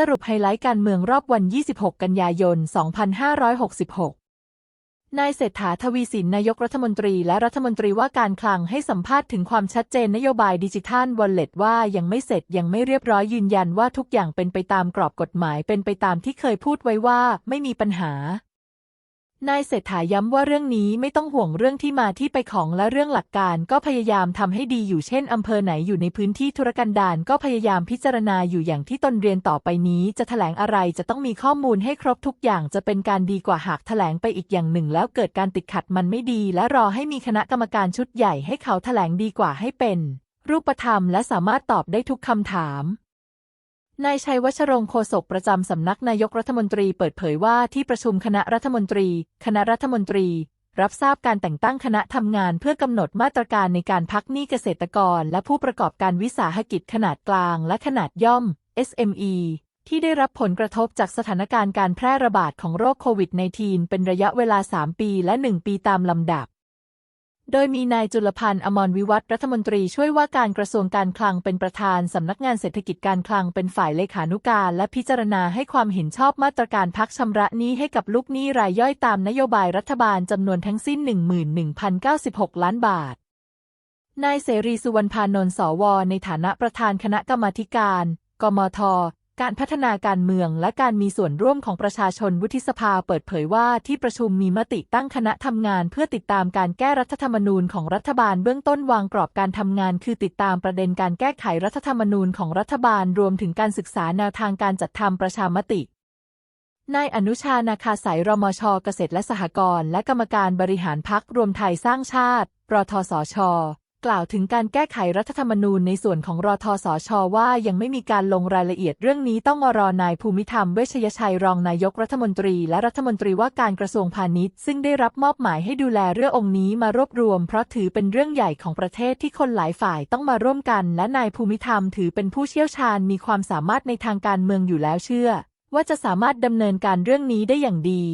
สรุปไฮไลท์การเมืองรอบวัน 26 กันยายน 2566 นายเศรษฐาทวีสินนายกรัฐมนตรีและรัฐมนตรีว่าการคลังให้สัมภาษณ์ถึงความชัดเจนนโยบายดิจิทัลวอลเล็ตว่ายังไม่เสร็จยังไม่เรียบร้อยยืนยันว่าทุกอย่างเป็นไปตามกรอบกฎหมายเป็นไปตามที่เคยพูดไว้ว่าไม่มีปัญหา นายเศรษฐาย้ำว่าเรื่องนี้ไม่ต้องห่วงเรื่องที่มาที่ไปของและเรื่องหลักการก็พยายามทำให้ดีอยู่เช่นอำเภอไหนอยู่ในพื้นที่ธุรกันดารก็พยายามพิจารณาอยู่อย่างที่ตนเรียนต่อไปนี้ จะแถลงอะไรจะต้องมีข้อมูลให้ครบทุกอย่างจะเป็นการดีกว่าหากแถลงไปอีกอย่างหนึ่ง แล้วเกิดการติดขัดมันไม่ดี และรอให้มีคณะกรรมการชุดใหญ่ให้เขาแถลงดีกว่าให้เป็น รูปธรรมและสามารถตอบได้ทุกคำถาม นายชัยวัชรงคโฆษกประจำสำนักนายกรัฐมนตรีเปิดเผยว่าที่ประชุมคณะรัฐมนตรี คณะรัฐมนตรี รับทราบการแต่งตั้งคณะทำงานเพื่อกำหนดมาตรการในการพักหนี้เกษตรกร และผู้ประกอบการวิสาหกิจขนาดกลางและขนาดย่อม SME ที่ได้รับผลกระทบจากสถานการณ์การแพร่ระบาดของโรคโควิด -19 เป็นระยะเวลา 3 ปีและ 1 ปีตามลำดับ โดยมีนายจุลพันธ์อมรวิวัฒรัฐมนตรีช่วยว่าการกระทรวงการคลังเป็นประธานสำนักงานเศรษฐกิจการคลังเป็นฝ่ายเลขานุการ และพิจารณาให้ความเห็นชอบมาตรการพักชำระหนี้ให้กับลูกหนี้รายย่อยตามนโยบายรัฐบาลจำนวนทั้งสิ้น 11,096 ล้านบาท นายเสรีสุวรรณพานนท์สว ในฐานะประธานคณะกรรมาการ กมท การพัฒนาการเมืองและการมีส่วนร่วมของประชาชนวุฒิสภาเปิดเผยว่าที่ประชุมมีมติตั้งคณะทำงาน เพื่อติดตามการแก้รัฐธรรมนูญของรัฐบาลเบื้องต้นวางกรอบการทำงาน คือติดตามประเด็นการแก้ไขรัฐธรรมนูญของรัฐบาลรวมถึงการศึกษาแนวทางการจัดทำประชามตินายอนุชานาคาสายรมชเกษตรและสหกรณ์และกรรมการบริหารพักรวมไทยสร้างชาติรทสช กล่าวถึงการแก้ไขรัฐธรรมนูญในส่วนของรอทสช ว่ายังไม่มีการลงรายละเอียดเรื่องนี้ต้องรอนายภูมิธรรมเวชยชัยรองนายกรัฐมนตรี และรัฐมนตรีว่าการกระทรวงพาณิชย์ ซึ่งได้รับมอบหมายให้ดูแลเรื่ององค์นี้มารวบรวม เพราะถือเป็นเรื่องใหญ่ของประเทศที่คนหลายฝ่ายต้องมาร่วมกัน และนายภูมิธรรมถือเป็นผู้เชี่ยวชาญมีความสามารถในทางการเมืองอยู่แล้วเชื่อ ว่าจะสามารถดำเนินการเรื่องนี้ได้อย่างดี